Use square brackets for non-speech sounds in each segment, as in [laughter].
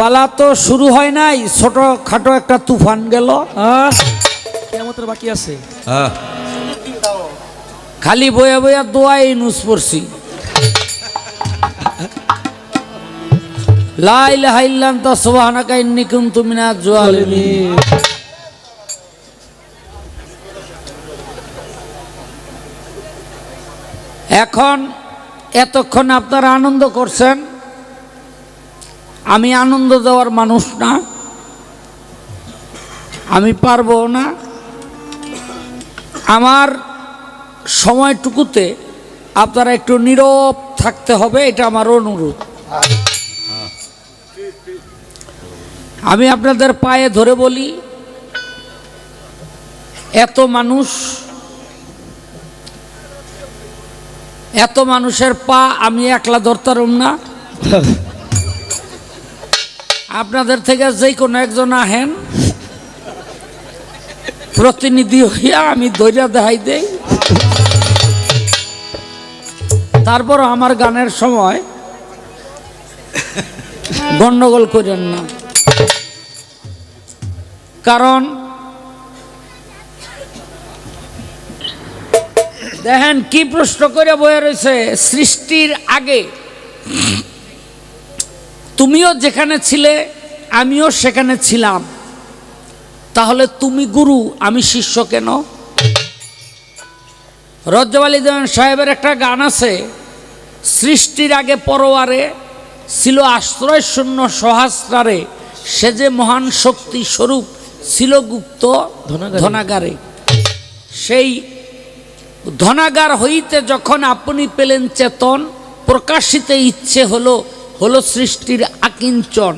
পালা তো শুরু হয় নাই ছোট খাটো একটা তুফান গেল। কেমতের বাকি আছে। হ্যাঁ। খালি বয়া বয়া দোয়াই নুস পড়ছি। লাই লাহাইল্লান তা সোবাহানাকা ইন্নি কুনতু মিনাজ জালিমিন এখন এতক্ষণ আপনারা আনন্দ করছেন। আমি আনন্দ দেওয়ার মানুষ না। আমি পারব না। আমার সময়টুকুতে আপনারা একটু নীরব থাকতে হবে, এটা আমার অনুরোধ। আমি আপনাদের পায়ে ধরে বলি, এত মানুষ, এত মানুষের পা আমি একলা ধরতারুম না। [laughs] আপনাদের থেকে যে কোনো একজন আহেন, প্রতিনিধি হইয়া আমি দৈরা দেখাই দেই। তারপর আমার গানের সময় গন্ডগোল করেন না। কারণ, দেখেন কি প্রশ্ন করে বয়ে রয়েছে, সৃষ্টির আগে তুমিও যেখানে ছিলে আমিও সেখানে ছিলাম। তাহলে তুমি গুরু আমি শিষ্য কেন? রজ্জব আলী দেওয়ান সাহেবের একটা গান আছে সৃষ্টির আগে পরোয়ারে ছিল আশ্রয় শূন্য সহাস্রারে সে যে মহান শক্তি স্বরূপ ছিল গুপ্ত ধনাগারে। ধনাগারে। সেই ধনাগার হইতে যখন আপনি পেলেন চেতন প্রকাশিতে ইচ্ছে হলো হলো সৃষ্টির আকিঞ্চন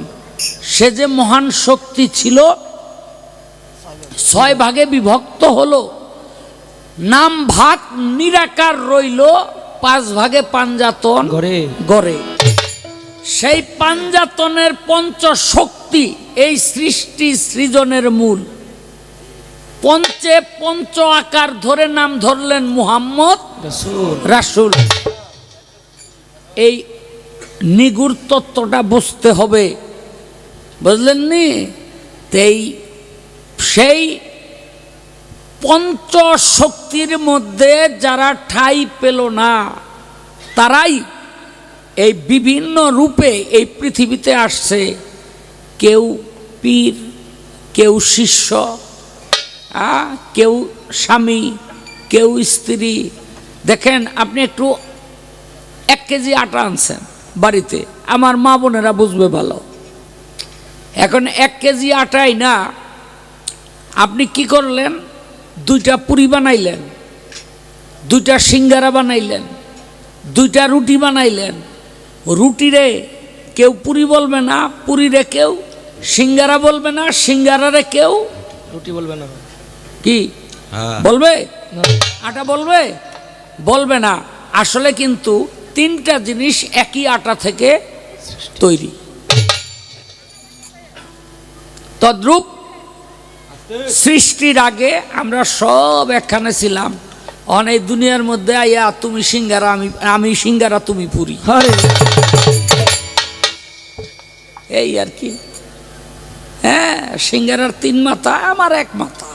সে যে মহান শক্তি ছিল ছয় ভাগে বিভক্ত হলো। নাম ভাগ নিরাকার রইল পাঁচ ভাগে পাঞ্জাতন ঘরে গড়ে। সেই পাঞ্জাতনের পঞ্চ শক্তি এই সৃষ্টি সৃজনের মূল। পঞ্চে পঞ্চ আকার ধরে নাম ধরলেন মুহাম্মদ রাসুল। এই নিগুড় তত্ত্বটা বুঝতে হবে। বুঝলেন নি তেই সেই পঞ্চ শক্তির মধ্যে যারা ঠাই পেল না, তারাই এই বিভিন্ন রূপে এই পৃথিবীতে আসছে। কেউ পীর, কেউ শিষ্য কেউ স্বামী, কেউ স্ত্রী। দেখেন, আপনি একটু এক কেজি আটা আনছেন। বাড়িতে। আমার মা বোনেরা বুঝবে ভালো। এখন এক কেজি আটাই না আপনি কি করলেন? দুইটা পুরি বানাইলেন দুইটা সিঙ্গারা বানাইলেন দুইটা রুটি বানাইলেন। রুটিরে কেউ পুরি বলবে না পুরিরে কেউ সিঙ্গারা বলবে না সিঙ্গারারে কেউ রুটি বলবে না। কি? হ্যাঁ। বলবে? আটা বলবে? বলবে না। আসলে কিন্তু তিনটা জিনিস একই আটা থেকে তৈরি। তদ্রূপ সৃষ্টির আগে আমরা সব একখানে ছিলাম। অনেক দুনিয়ার মধ্যে আইয়া তুমি সিঙ্গারা আমি আমি সিঙ্গারা তুমি পুরি। এই আর কি। হ্যাঁ সিঙ্গারার তিন মাথা আমার এক মাথা।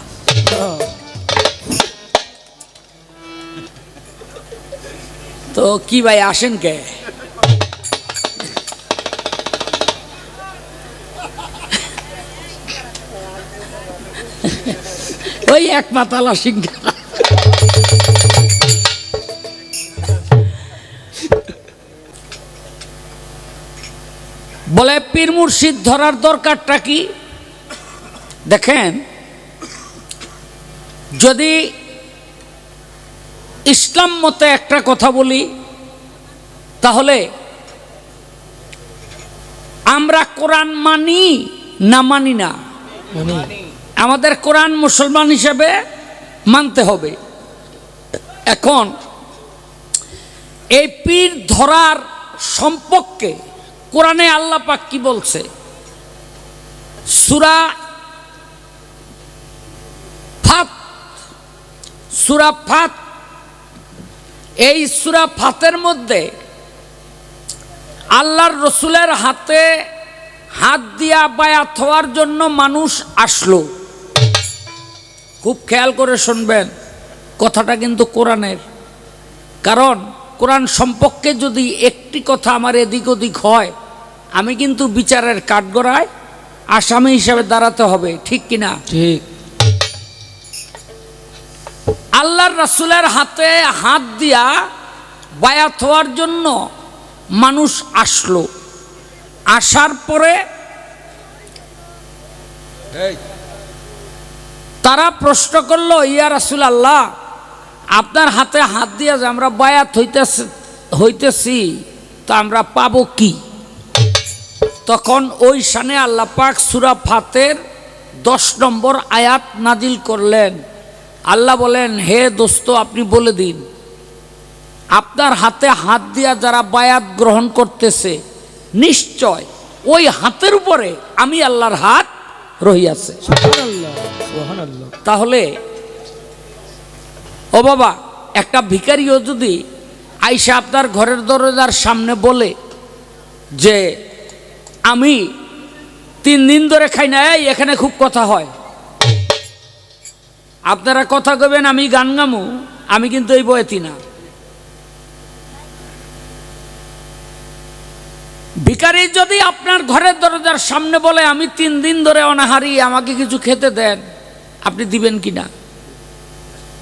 তো কি ভাই, আসেন কে? ওই এক মাতালা সিংহা বলে, পীর মুর্শিদ ধরার দরকারটা কি? দেখেন, যদি ইসলাম মতে একটা কথা বলি তাহলে আমরা কোরআন মানি না মানি না? মানে। আমাদের কোরআন মুসলমান হিসেবে মানতে হবে। এখন এই পীর ধরার সম্পর্কে কোরআনে আল্লাহ পাক কি বলছে? সুরা ফাত সুরা ফাত এই সুরা ফাতের মধ্যে আল্লাহর রসুলের হাতে হাত দিয়া বায়াত হওয়ার জন্য মানুষ আসলো। খুব খেয়াল করে শুনবেন, কথাটা কিন্তু কোরআনের। কারণ কোরআন সম্পর্কে যদি একটি কথা আমার এদিক ওদিক হয়, আমি কিন্তু বিচারের কাঠগড়ায় আসামি হিসাবে দাঁড়াতে হবে, ঠিক কিনা? ঠিক। আল্লাহর রাসুলের হাতে হাত দিয়া বায়াত হওয়ার জন্য মানুষ আসলো। আসার পরে তারা প্রশ্ন করল ইয়া রাসুল আল্লাহ আপনার হাতে হাত দিয়া যে আমরা বায়াত হইতেছে হইতেছি তা আমরা পাব কি? তখন ওই সানে আল্লাহ পাক সুরা ফাতের দশ নম্বর আয়াত নাজিল করলেন। আল্লাহ বলেন হে দোস্ত আপনি বলে দিন। আপনার হাতে হাত দিয়া যারা বায়াত গ্রহণ করতেছে নিশ্চয় ওই হাতের উপরে আমি আল্লাহর হাত রহিয়াছে। তাহলে ও বাবা একটা ভিখারিও যদি আইসা আপনার ঘরের দরজার সামনে বলে যে আমি তিন দিন ধরে খাই না এখানে খুব কথা হয়। আপনারা কথা কবেন আমি গান গামু, আমি কিন্তু এই বয়েতি না। ভিখারি যদি আপনার ঘরের দরজার সামনে বলে, আমি তিন দিন ধরে অনাহারি, আমাকে কিছু খেতে দেন আপনি দিবেন কি না?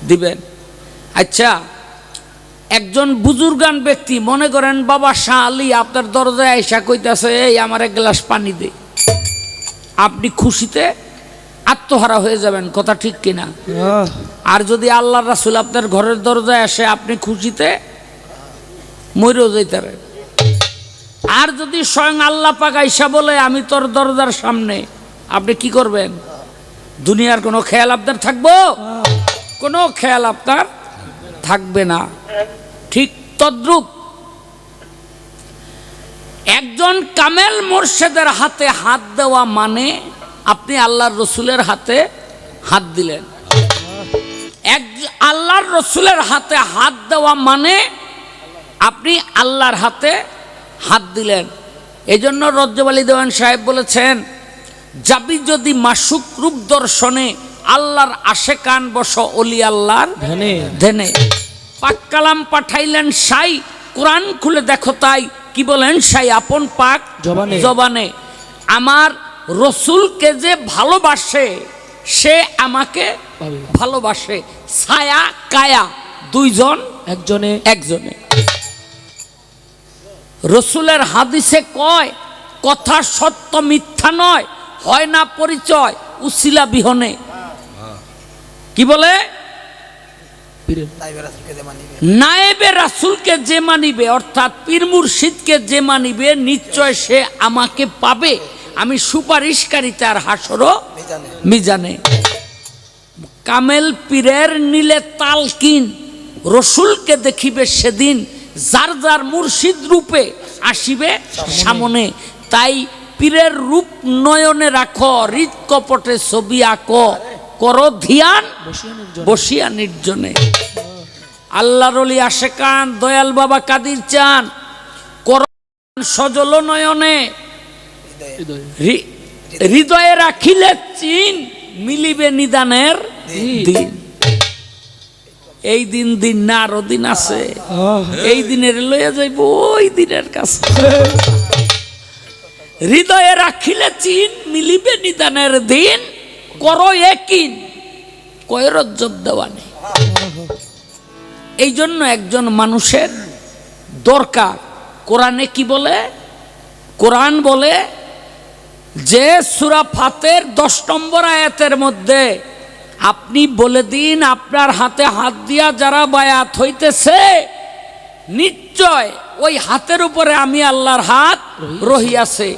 দিবেন। আচ্ছা একজন বুজুর্গান ব্যক্তি মনে করেন, বাবা শাহ আলী আপনার দরজায় আইসা কইতাছে, এই আমার এক গ্লাস পানি দে। আপনি খুশিতে আত্মহারা হয়ে যাবেন কথা ঠিক কিনা? আর যদি আল্লাহ রাসুল আপনার ঘরের দরজায় আসে আপনি খুশিতে মরেও যাইতারেন আর যদি স্বয়ং আল্লাহ পাক আইসা বলে আমি তোর দরজার সামনে আপনি কি করবেন? দুনিয়ার কোনো খেয়াল আপনার থাকব? কোনো খেয়াল আপনার থাকবে না। ঠিক তদ্রূপ। একজন কামেল মোর্শেদের হাতে হাত দেওয়া মানে আপনি আল্লাহর রসুলের হাতে হাত দিলেন। এক আল্লাহর রসুলের হাতে হাত দেওয়া মানে আপনি আল্লাহর হাতে হাত দিলেন। এই জন্য রজ্জব আলী দেওয়ান সাহেব বলেছেন যাবি যদি মাসুক রূপ দর্শনে আল্লাহর আশে কান বস অলি আল্লাহর ধেনে পাক কালাম পাঠাইলেন সাই কোরআন খুলে দেখো তাই কি বলেন সাই আপন পাক জবানে। জবানে। আমার রসুলকে যে ভালোবাসে সে আমাকে। ভালোবাসে। ছায়া কায়া দুইজন একজনে। একজনে। রসুলের হাদিসে কয় কথা সত্য মিথ্যা নয় হয় না পরিচয় উসিলা বিহনে। কি বলে? নায়েবে রাসুলকে যে মানিবে অর্থাৎ পীর মুর্শিদকে যে মানিবে নিশ্চয় সে আমাকে পাবে। আমি সুপারিশকারী তার হাসরও মিজানে। কামেল পীরের নীলে তালকিন রসুলকে দেখিবে সেদিন যার যার মুর্শিদ রূপে আসিবে সামনে। তাই পীরের রূপ নয়নে রাখো হৃদ কপটে ছবি আঁকো করো ধিয়ান বসিয়া নির্জনে। আল্লাহর অলি আশেকান দয়াল বাবা কাদির চান করন সজল নয়নে হৃদয়ে। রাখিলে চিন মিলিবে নিদানের দিন। এই দিন দিন না আরও দিন আছে। এই দিনের লইয়া যাইব ওই দিনের কাছে। হৃদয়ে রাখিলে চিন মিলিবে নিদানের দিন। করো একিন কয়রজ্জব দেওয়া নেই এই জন্য একজন মানুষের দরকার। কোরআনে কি বলে? কোরআন বলে যে সুরা ফাতের দশ নম্বর আয়াতের মধ্যে আপনি বলে দিন আপনার হাতে হাত দিয়া যারা বায়াত হইতেছে নিশ্চয় ওই হাতের উপরে আমি আল্লাহর হাত রহিয়াছে।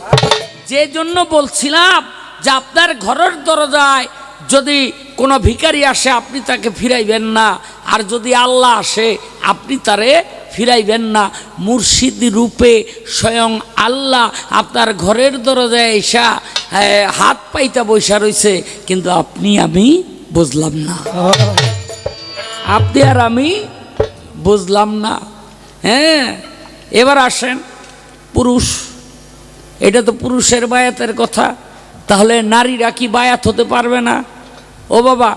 যে জন্য বলছিলাম যে আপনার ঘরের দরজায় যদি কোনো ভিখারি আসে আপনি তাকে ফিরাইবেন না। আর যদি আল্লাহ আসে আপনি তারে ফিরাইবেন না। মুর্শিদ রূপে স্বয়ং আল্লাহ আপনার ঘরের দরজায় এসা হাত পাইতা বৈশা রইছে, কিন্তু আপনি আমি বুঝলাম না। আপনি আর আমি বুঝলাম না। হ্যাঁ এবার আসেন। পুরুষ, এটা তো পুরুষের বায়াতের কথা। তাহলে নারীরা কি বায়াত হতে পারবে না? ও বাবা,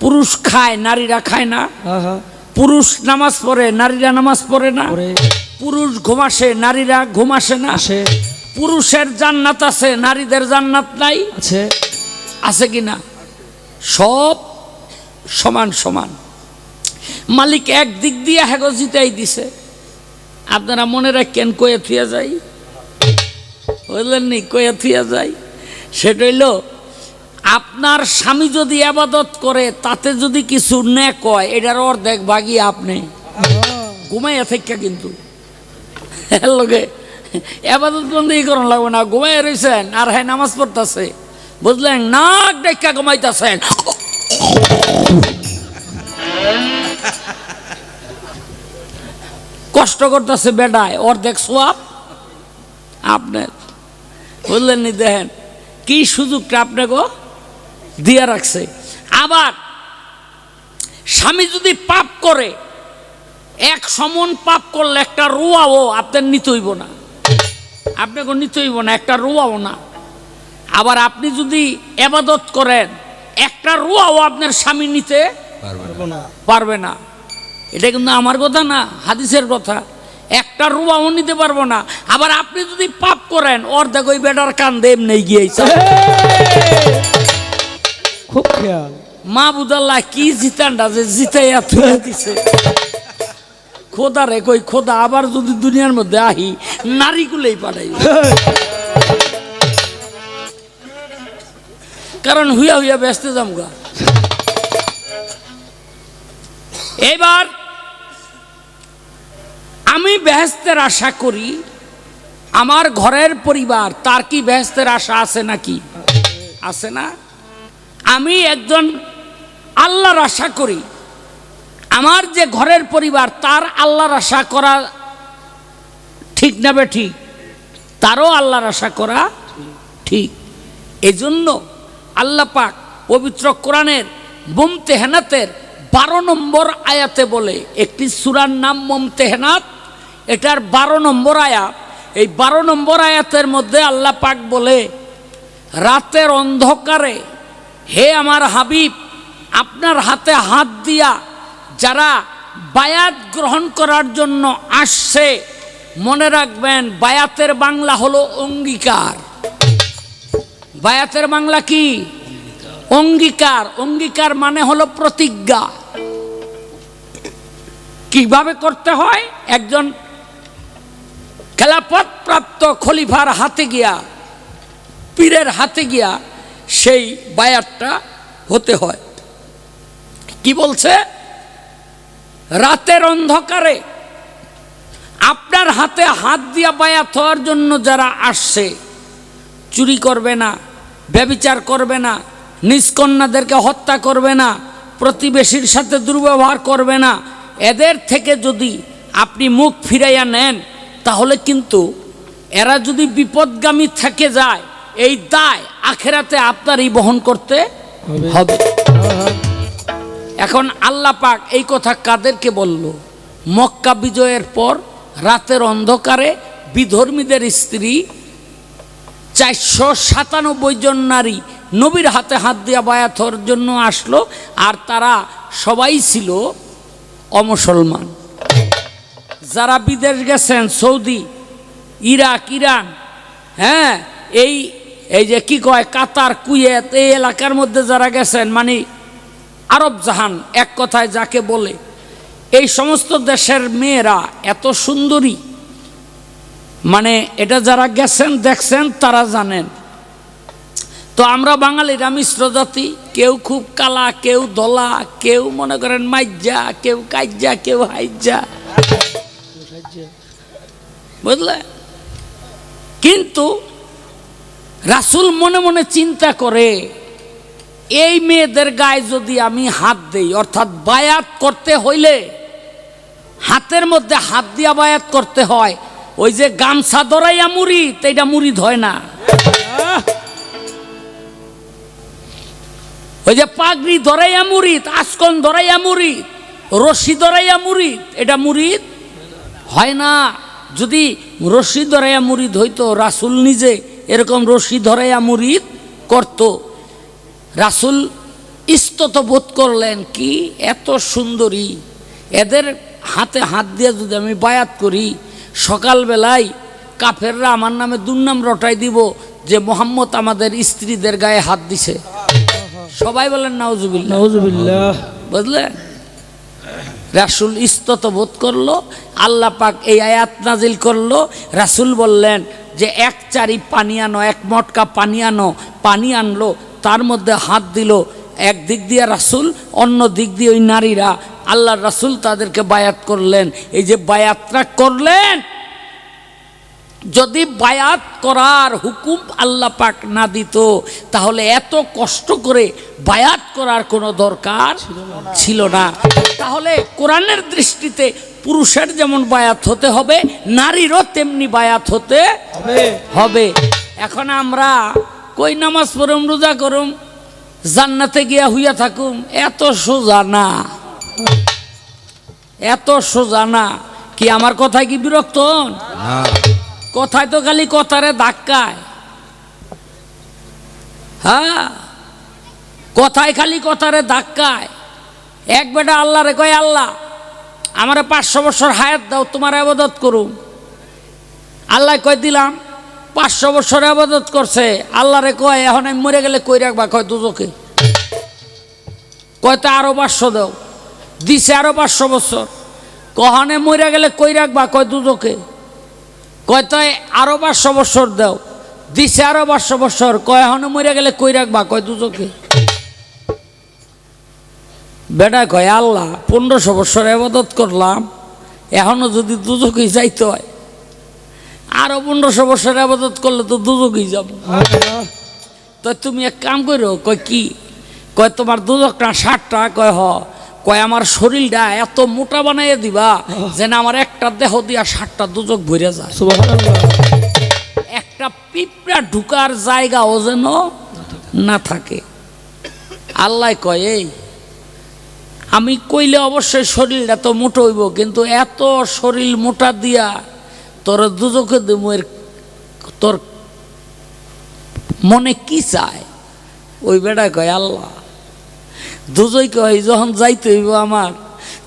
পুরুষ খায়, নারীরা খায় না। হ্যাঁ হ্যাঁ। পুরুষ নামাজ পড়ে নারীরা নামাজ পড়ে না। পরে পুরুষ ঘুমাসে নারীরা ঘুমাসে না। আসে। পুরুষের জান্নাত আছে নারীদের জান্নাত নাই। আছে। আছে কি না? সব সমান সমান। মালিক এক দিক দিয়ে হ্যাগো জিতাই দিছে। আপনারা মনে রাখেন কয়ে থুয়া যাই বুঝলেন নি কয়ে থুয়া যাই সেটা হইল আপনার স্বামী যদি আবাদত করে তাতে যদি কিছু নে কয় এটার অর্ধেক ভাগিয়ে আপনি। ঘুমাইয়া থেকে কিন্তু। লগে এবাদত বন্দি করন লাগবে না। ঘুমাইয়া রয়েছেন আর হ্যাঁ নামাজ পড়তেছে। বুঝলেন? নাক দেখা ঘুমাইতেছেন। কষ্ট করতেছে বেডায় অর্ধেক সোয়াব আপনার। বুঝলেন নি দেখেন? কি সুযোগটা আপনাকে দিয়া রাখছে। আবার স্বামী যদি পাপ করে এক সমন পাপ করলে একটা রোয়াও আপনার নিতে হইব না। আপনাকে নিতে হইব না একটা রোয়াও না। আবার আপনি যদি এবাদত করেন একটা রোয়াও আপনার স্বামী নিতে পারবে না। এটা কিন্তু আমার কথা না হাদিসের কথা। একটা রুয়াও নিতে পারব না। আবার আপনি যদি পাপ করেন অর্ধেক ওই বেটার কান্দে এমনি গিয়েছে খুব খেয়াল মা বুদাল্লাহ কি জিতানটা যে জিতাইয়া থুয়া দিছে। খোদা রে কই, খোদা, আবার যদি দুনিয়ার মধ্যে আহি নারীগুলোই পাঠাই কারণ হুইয়া হুইয়া ব্যস্ত যামগা। এবার আমি বেহেস্তের আশা করি আমার ঘরের পরিবার তার কি বেহেস্তের আশা আছে নাকি? আছে না? আমি একজন আল্লাহর আশা করি। আমার যে ঘরের পরিবার, তার আল্লাহর আশা করা ঠিক না ঠিক? তারও আল্লাহর আশা করা ঠিক। এজন্য আল্লাহ পাক পবিত্র কোরআনের মমতেহেনাতের বারো নম্বর আয়াতে বলে, একটি সুরার নাম মমতেহেনাত, এটার বারো নম্বর আয়াত এই বারো নম্বর আয়াতের মধ্যে আল্লাহ পাক বলে, রাতের অন্ধকারে হে আমার হাবিব, আপনার হাতে হাত দিয়া যারা বায়াত গ্রহণ করার জন্য আসছে, মনে রাখবেন বায়াতের বাংলা হলো অঙ্গীকার। বায়াতের বাংলা কি? অঙ্গীকার। অঙ্গীকার মানে হলো প্রতিজ্ঞা। কীভাবে করতে হয়? একজন খেলাপথ প্রাপ্ত খলিফার হাতে গিয়া, পীরের হাতে গিয়া সেই বায়াতটা হতে হয়। কি বলছে? রাতের অন্ধকারে আপনার হাতে হাত দিয়া বায়াত হওয়ার জন্য যারা আসছে, চুরি করবে না, ব্যবিচার করবে না, নিষ্কন্যাদেরকে হত্যা করবে না, প্রতিবেশীর সাথে দুর্ব্যবহার করবে না, এদের থেকে যদি আপনি মুখ ফিরাইয়া নেন, তাহলে কিন্তু এরা যদি বিপদগামী থেকে যায় এই দায় আখেরাতে আপনারই বহন করতে হবে। এখন আল্লাহ পাক এই কথা কাদেরকে বলল? মক্কা বিজয়ের পর রাতের অন্ধকারে বিধর্মীদের স্ত্রী চারশো সাতানব্বই জন নারী নবীর হাতে হাত দিয়া বায়াথর জন্য আসলো আর তারা সবাই ছিল অমুসলমান। যারা বিদেশ গেছেন সৌদি ইরাক ইরান হ্যাঁ এই এই যে কি কয়, কাতার, কুয়েত, এই এলাকার মধ্যে যারা গেছেন মানে আরব জাহান, এক কথায় যাকে বলে, এই সমস্ত দেশের মেয়েরা এত সুন্দরী। মানে এটা যারা গেছেন, দেখছেন, তারা জানেন। তো আমরা বাঙালিরা মিশ্র জাতি, কেউ খুব কালা, কেউ দলা কেউ মনে করেন মাইজা কেউ কাইজা কেউ হাইজা বুঝলে? কিন্তু রাসুল মনে মনে চিন্তা করে, এই মেয়েদের গায়ে যদি আমি হাত দেই, অর্থাৎ বায়াত করতে হইলে হাতের মধ্যে হাত দিয়া বায়াত করতে হয়, ওই যে গামছা দরাইয়া মুড়িদ এটা মুড়িদ হয় না। ওই যে পাগড়ি ধরাইয়া মুড়িদ আসকন ধরাইয়া মুড়িদ রশি ধরাইয়া মুড়িদ এটা মুড়িদ হয় না। যদি রশি ধরাইয়া মুরিদ হইতো রাসুল নিজে এরকম রশি ধরাইয়া মুরিদ করত। রাসুল ইস্তত বোধ করলেন কি? এত সুন্দরী। এদের হাতে হাত দিয়ে যদি আমি বায়াত করি সকালবেলায় কাফেররা আমার নামে দুর্নাম রটাই দিব যে মোহাম্মদ আমাদের স্ত্রীদের গায়ে হাত দিছে। সবাই বলেন নাউজুবিল্লাহ। বুঝলেন রাসুল ইস্তত বোধ করল আল্লাহ পাক এই আয়াত নাজিল করল। রাসুল বললেন যে এক চারি পানি আনো, এক মটকা পানি আনো, পানি আনলো, তার মধ্যে হাত দিল, এক দিক দিয়ে রাসুল, অন্য দিক দিয়ে ওই নারীরা। আল্লাহ রাসুল তাদেরকে বায়াত করলেন। এই যে বায়াতটা করলেন, যদি বায়াত করার হুকুম আল্লাহ পাক না দিত, তাহলে এত কষ্ট করে বায়াত করার কোনো দরকার ছিল না। তাহলে কোরআনের দৃষ্টিতে পুরুষের যেমন বায়াত হতে হবে নারীরও তেমনি বায়াত হতে হবে। এখন আমরা কই নামাজ পড়ুম রোজা করুম জান্নাতে গিয়া হইয়া থাকুম এত সোজা না। এত সোজা না। কি আমার কথায় কি বিরক্ত হন? কথায় তো খালি কথারে ধাক্কায়। হ্যাঁ? কথায় খালি কথারে ধাক্কায়। এক বেটা আল্লাহরে কয় আল্লাহ আমারে পাঁচশো বছর হায়াত দাও, তোমার আবাদত করুম। আল্লাহ কয়, দিলাম। পাঁচশো বছর আবাদত করছে। আল্লাহরে কয়, এখন আমি মরে গেলে কই রাখবা? কয়, দুজকে। কয়, তো আরও পাঁচশো দাও। দিছে আরও পাঁচশো বছর। কহনে মরে গেলে কই রাখবা? কয়, দুজকে। কয় তো আরও পাঁচশো বছর দাও। দিছে আরও পাঁচশো বছর। কয়, এখনও মরে গেলে কই রাখবা? কয়, দুজকে। বেটা কয় আল্লাহ পনেরোশো বছর আবাদত করলাম এখনও যদি দুজকেই যাইতে হয় আরও পনেরোশো বছর আবাদত করলে তো দুজকেই যাব। হবে না তো তুমি এক কাম করো কয় কি কয় তোমার দুজকটা ষাটটা কয় হ কয় আমার শরীরটা এত মোটা বানাইয়া দিবা যেন আমার একটা দেহ দিয়া ষাটটা দুজক ভরে যায়। একটা পিঁপড়া ঢুকার জায়গাও যেন না থাকে। আল্লাহ কয় এই আমি কইলে অবশ্যই শরীরটা এত মোটো হইব কিন্তু এত শরীর মোটা দিয়া তোর দুজকে এর তোর মনে কি চায়? ওই বেটা কয় আল্লাহ দুজই কয় যখন যাইতে হইব আমার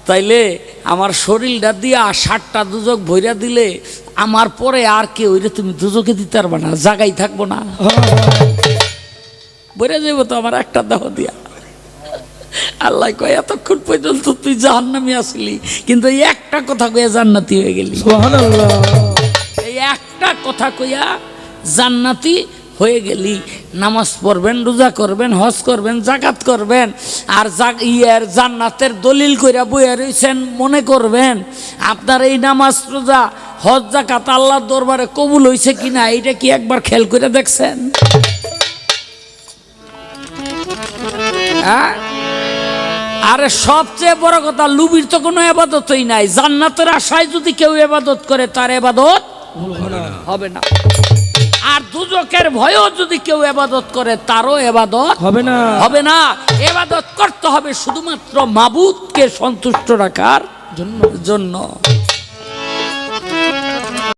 তাইলে আমার শরীরটা দিয়া ষাটটা দুজক ভইরা দিলে আমার পরে আর কে ওইরে তুমি দুজকে দিতে পারবে না জাগাই থাকব না। বইরা যাইব তো আমার একটা দেহ দিয়া। আল্লাহ কয় এতক্ষণ পর্যন্ত তুই জাহান্নামি আসলি কিন্তু এই একটা কথা কইয়া জান্নাতি হয়ে গেলি। এই একটা কথা কইয়া জান্নাতি হয়ে গেলি। নামাজ পড়বেন রোজা করবেন হজ করবেন জাকাত করবেন আর ইয়ের জান্নাতের দলিল কইরা বইয়া রইছেন মনে করবেন আপনার এই নামাজ রোজা হজ জাকাত আল্লাহর দরবারে কবুল হইছে কিনা এইটা কি একবার খেয়াল করে দেখছেন? হ্যাঁ? আরে সবচেয়ে বড় কথা লুবির তো কোনো এবাদতই নাই। জান্নাতের আশায় যদি কেউ এবাদত করে তার এবাদত হবে না। আর দুজকের ভয়ও যদি কেউ এবাদত করে তারও এবাদত হবে না। হবে না। এবাদত করতে হবে শুধুমাত্র মাবুদকে সন্তুষ্ট রাখার জন্য। জন্য